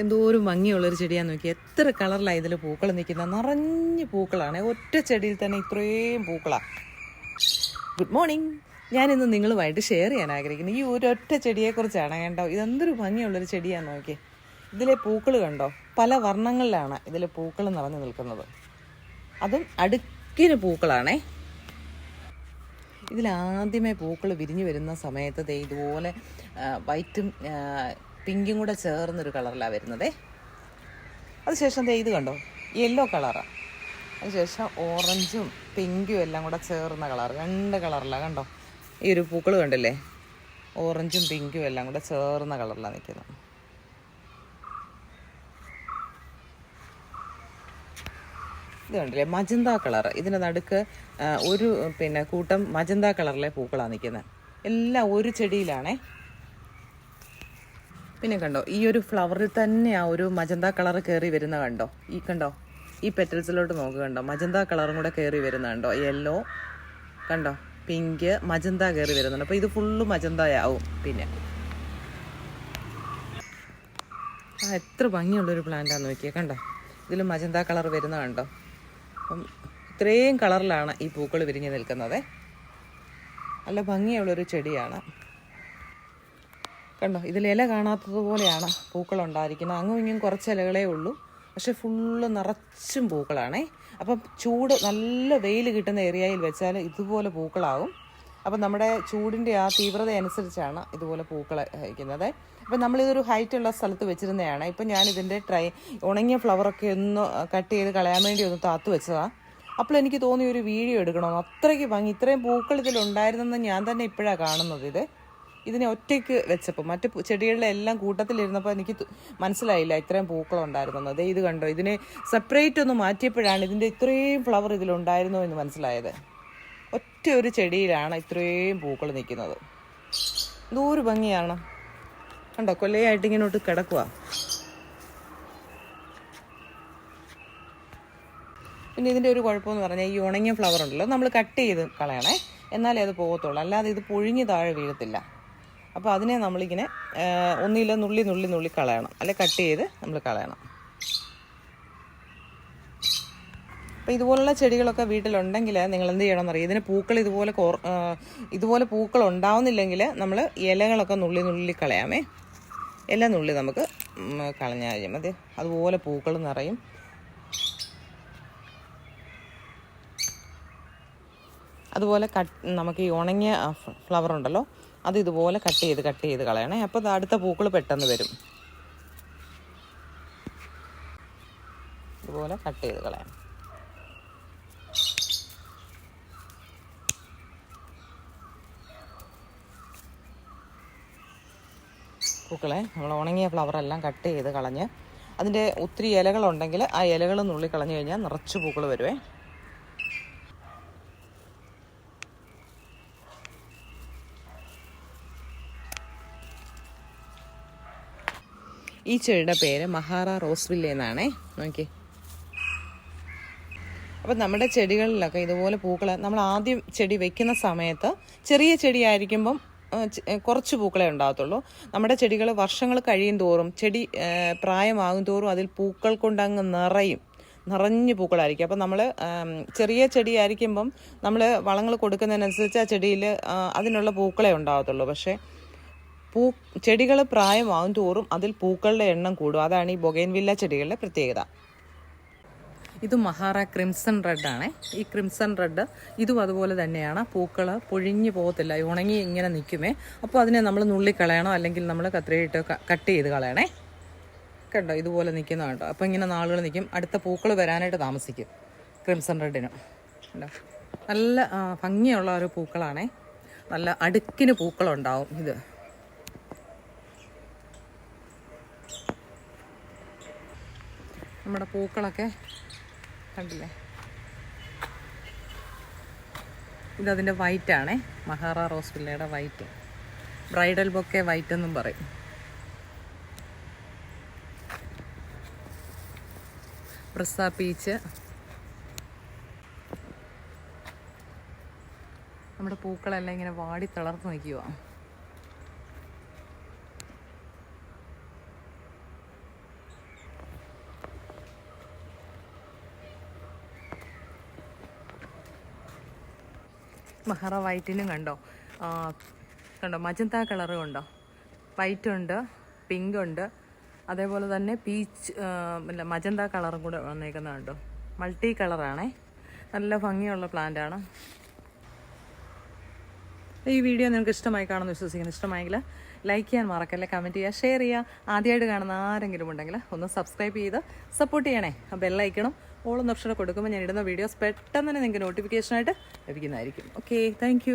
എന്തോരം ഭംഗിയുള്ളൊരു ചെടിയാന്ന് നോക്കി. എത്ര കളറിലാണ് ഇതിൽ പൂക്കൾ നിൽക്കുന്നത്. നിറഞ്ഞ് പൂക്കളാണ്. ഒറ്റ ചെടിയിൽ തന്നെ ഇത്രയും പൂക്കളാണ് ഗുഡ് മോർണിംഗ് ഞാനിന്ന് നിങ്ങളുമായിട്ട് ഷെയർ ചെയ്യാൻ ആഗ്രഹിക്കുന്നു. ഈ ഒരൊറ്റ ചെടിയെക്കുറിച്ചാണ് കണ്ടോ? ഇതെന്തൊരു ഭംഗിയുള്ളൊരു ചെടിയാന്ന് നോക്കി. ഇതിലെ പൂക്കൾ കണ്ടോ? പല വർണങ്ങളിലാണ് ഇതിലെ പൂക്കൾ നിറഞ്ഞു നിൽക്കുന്നത്. അതും അടുക്കിന് പൂക്കളാണേ. ഇതിലാദ്യമേ പൂക്കൾ വിരിഞ്ഞു വരുന്ന സമയത്ത് ഇതുപോലെ വൈറ്റും പിങ്കും കൂടെ ചേർന്നൊരു കളറിലാണ് വരുന്നത്. അതിനുശേഷം ദേ ഇത് കണ്ടോ? യെല്ലോ കളറാണ് അതിനുശേഷം ഓറഞ്ചും പിങ്കും എല്ലാം കൂടെ ചേർന്ന കളർ രണ്ട് കളറിലാണ് കണ്ടോ? ഈ ഒരു പൂക്കൾ കണ്ടില്ലേ? ഓറഞ്ചും പിങ്കും എല്ലാം കൂടെ ചേർന്ന കളറിലാണ് നിൽക്കുന്നത് ഇത് കണ്ടില്ലേ? മജന്ത കളർ ഇതിന്റെ നടുക്ക് ഒരു പിന്നെ കൂട്ടം മജന്ത കളറിലെ പൂക്കളാണ് നിൽക്കുന്നത് എല്ലാം ഒരു ചെടിയിലാണേ. പിന്നെ കണ്ടോ ഈ ഒരു ഫ്ലവറിൽ തന്നെ ആ ഒരു മജന്ത കളർ കയറി വരുന്ന കണ്ടോ ഈ കണ്ടോ ഈ പെറ്റൽസിലോട്ട് നോക്കുക കണ്ടോ മജന്ത കളറും കൂടെ കയറി വരുന്ന കണ്ടോ യെല്ലോ കണ്ടോ പിങ്ക് മജന്ത കയറി വരുന്നുണ്ട് അപ്പോൾ ഇത് ഫുള്ള് മജന്തയാവും പിന്നെ. ആ എത്ര ഭംഗിയുള്ളൊരു പ്ലാന്റാന്ന് നോക്കിയേ കണ്ടോ ഇതിൽ മജന്ത കളർ വരുന്ന കണ്ടോ. അപ്പം ഇത്രയും കളറിലാണ് ഈ പൂക്കൾ വിരിഞ്ഞ് നിൽക്കുന്നത്. നല്ല ഭംഗിയുള്ളൊരു ചെടിയാണ്. കണ്ടോ ഇതിൽ ഇല കാണാത്തതുപോലെയാണ് പൂക്കൾ ഉണ്ടായിരിക്കുന്നത് അങ്ങും ഇങ്ങും കുറച്ച് ഇലകളേ ഉള്ളൂ. പക്ഷെ ഫുള്ള് നിറച്ചും പൂക്കളാണേ. അപ്പം ചൂട് നല്ല വെയിൽ കിട്ടുന്ന ഏരിയയിൽ വെച്ചാൽ ഇതുപോലെ പൂക്കളാവും. അപ്പം നമ്മുടെ ചൂടിന്റെ ആ തീവ്രത അനുസരിച്ചാണ് ഇതുപോലെ പൂക്കൾ അയക്കുന്നത് അപ്പം നമ്മളിതൊരു ഹൈറ്റ് ഉള്ള സ്ഥലത്ത് വെച്ചിരുന്നതാണ്. ഇപ്പം ഞാനിതിന്റെ ട്രൈ ഉണങ്ങിയ ഫ്ലവറൊക്കെ ഒന്ന് കട്ട് ചെയ്ത് കളയാൻ വേണ്ടി ഒന്ന് താത്തു വെച്ചതാണ് അപ്പോൾ എനിക്ക് തോന്നി ഒരു വീഡിയോ എടുക്കണമെന്ന് അത്രയ്ക്ക് ഭംഗി. ഇത്രയും പൂക്കൾ ഇതിലുണ്ടായിരുന്നെന്ന് ഞാൻ തന്നെ ഇപ്പോഴാണ് കാണുന്നത് ഇത്. ഇതിനെ ഒറ്റയ്ക്ക് വെച്ചപ്പോൾ മറ്റ് ചെടികളിലെ ചെടികളുടെ എല്ലാം കൂട്ടത്തിലിരുന്നപ്പോൾ എനിക്ക് മനസ്സിലായില്ല ഇത്രയും പൂക്കളുണ്ടായിരുന്നെന്ന്. ദേ ഇത് കണ്ടോ ഇതിനെ സെപ്പറേറ്റ് ഒന്ന് മാറ്റിയപ്പോഴാണ് ഇതിന്റെ ഇത്രയും ഫ്ലവർ ഇതിലുണ്ടായിരുന്നു എന്ന് മനസ്സിലായത്. ഒറ്റ ഒരു ചെടിയിലാണ് ഇത്രയും പൂക്കൾ നിൽക്കുന്നത്. എന്തോരു ഭംഗിയാണ്. കണ്ടോ കൊല്ലയായിട്ട് ഇങ്ങോട്ട് കിടക്കുക പിന്നെ ഇതിന്റെ ഒരു കുഴപ്പമെന്ന് പറഞ്ഞാൽ ഈ ഉണങ്ങിയ ഫ്ലവർ ഉണ്ടല്ലോ നമ്മൾ കട്ട് ചെയ്ത് കളയണേ. എന്നാലേ അത് പോകത്തുള്ളൂ. അല്ലാതെ ഇത് പൊഴിഞ്ഞ് താഴെ വീഴത്തില്ല. അപ്പോൾ അതിനെ നമ്മളിങ്ങനെ ആ, ഒന്നില്ല നുള്ളി നുള്ളി നുള്ളി കളയണം. അല്ലെ കട്ട് ചെയ്ത് നമ്മൾ കളയണം. അപ്പോൾ ഇതുപോലുള്ള ചെടികളൊക്കെ വീട്ടിലുണ്ടെങ്കിൽ നിങ്ങൾ എന്ത് ചെയ്യണം എന്നറിയാം ഇതിന് പൂക്കൾ ഇതുപോലെ കോർ ഇതുപോലെ പൂക്കൾ ഉണ്ടാവുന്നില്ലെങ്കിൽ നമ്മൾ ഇലകളൊക്കെ നുള്ളി നുള്ളി കളയാമേ. ഇല നുള്ളി നമുക്ക് കളഞ്ഞാൽ മതി. അതുപോലെ പൂക്കൾ നിറയും. അതുപോലെ കട്ട് നമുക്ക് ഈ ഉണങ്ങിയ ഫ്ലവർ ഉണ്ടല്ലോ അത് ഇതുപോലെ കട്ട് ചെയ്ത് കട്ട് ചെയ്ത് കളയണേ. അപ്പോൾ അടുത്ത പൂക്കൾ പെട്ടെന്ന് വരും. ഇതുപോലെ കട്ട് ചെയ്ത് കളയാം പൂക്കളെ നമ്മൾ ഉണങ്ങിയ ഫ്ലവർ എല്ലാം കട്ട് ചെയ്ത് കളഞ്ഞ് അതിന്റെ ഒത്തിരി ഇലകളുണ്ടെങ്കിൽ ആ ഇലകൾ നുള്ളി കളഞ്ഞു കഴിഞ്ഞാൽ നിറച്ച് പൂക്കൾ വരുവേ. ഈ ചെടിയുടെ പേര് മഹാറ റോസ്വില്ല എന്നാണേ. നോക്കി അപ്പം നമ്മുടെ ചെടികളിലൊക്കെ ഇതുപോലെ പൂക്കൾ നമ്മൾ ആദ്യം ചെടി വെക്കുന്ന സമയത്ത് ചെറിയ ചെടിയായിരിക്കുമ്പം കുറച്ച് പൂക്കളെ ഉണ്ടാകത്തുള്ളൂ. നമ്മുടെ ചെടികൾ വർഷങ്ങൾ കഴിയും തോറും ചെടി പ്രായമാകും തോറും അതിൽ പൂക്കൾ കൊണ്ടങ്ങ് നിറയും. നിറഞ്ഞു പൂക്കളായിരിക്കും. അപ്പം നമ്മൾ ചെറിയ ചെടിയായിരിക്കുമ്പം നമ്മൾ വളങ്ങൾ കൊടുക്കുന്നതിനനുസരിച്ച് ആ ചെടിയിൽ അതിനുള്ള പൂക്കളെ ഉണ്ടാകത്തുള്ളൂ. പക്ഷേ പൂ ചെടികൾ പ്രായമാവും തോറും അതിൽ പൂക്കളുടെ എണ്ണം കൂടും. അതാണ് ഈ ബൊഗൈൻവില്ല ചെടികളുടെ പ്രത്യേകത. ഇത് മഹാറ ക്രിംസൺ റെഡാണ് ഈ ക്രിംസൺ റെഡ് ഇതും അതുപോലെ തന്നെയാണ്. പൂക്കൾ പൊഴിഞ്ഞു പോകത്തില്ല ഉണങ്ങി ഇങ്ങനെ നിൽക്കുമേ. അപ്പോൾ അതിനെ നമ്മൾ നുള്ളിക്കളയണോ കളയണം അല്ലെങ്കിൽ നമ്മൾ കത്രിയിട്ട് കട്ട് ചെയ്ത് കളയണേ? കണ്ടോ ഇതുപോലെ നിൽക്കുന്ന കണ്ടോ? അപ്പോൾ ഇങ്ങനെ നാളുകൾ നിൽക്കും. അടുത്ത പൂക്കൾ വരാനായിട്ട് താമസിക്കും ക്രിംസൺ റെഡിന്. കണ്ടോ? നല്ല ഭംഗിയുള്ള ഒരു പൂക്കളാണേ. നല്ല അടുക്കിന് പൂക്കളുണ്ടാവും ഇത്. നമ്മുടെ പൂക്കളൊക്കെ കണ്ടില്ലേ? ഇതതിന്റെ വൈറ്റ് ആണേ മഹാറ റോസ് പിള്ളയുടെ വൈറ്റ്. ബ്രൈഡൽ ബൊക്കെ വൈറ്റ് എന്നും പറയും. ബ്രസ പീച്ച്. നമ്മുടെ പൂക്കളെല്ലാം ഇങ്ങനെ വാടി തളർന്നു നിൽക്കുക മഹറ വൈറ്റിനും കണ്ടോ? കണ്ടോ? മജന്ത കളറും ഉണ്ടോ വൈറ്റ് ഉണ്ട് പിങ്ക് ഉണ്ട്. അതേപോലെ തന്നെ പീച്ച് അല്ല മജന്ത കളറും കൂടെ വന്നേക്കുന്നത് കണ്ടോ? മൾട്ടി കളറാണേ. നല്ല ഭംഗിയുള്ള പ്ലാന്റാണ് ഈ വീഡിയോ നിങ്ങൾക്ക് ഇഷ്ടമായി കാണുമെന്ന് വിശ്വസിക്കുന്നു. ഇഷ്ടമായെങ്കിൽ ലൈക്ക് ചെയ്യാൻ മറക്കല്ലേ കമന്റ് ചെയ്യുക ഷെയർ ചെയ്യുക ആദ്യമായിട്ട് കാണുന്ന ആരെങ്കിലും ഉണ്ടെങ്കിൽ ഒന്ന് സബ്സ്ക്രൈബ് ചെയ്ത് സപ്പോർട്ട് ചെയ്യണേ. ആ ബെല്ലൈക്കണം ഓളും ഓപ്ഷൻ കൊടുക്കുമ്പോൾ ഞാൻ ഇടുന്ന വീഡിയോസ് പെട്ടെന്ന് തന്നെ നിങ്ങൾക്ക് നോട്ടിഫിക്കേഷനായിട്ട് ലഭിക്കുന്നതായിരിക്കും. Okay thank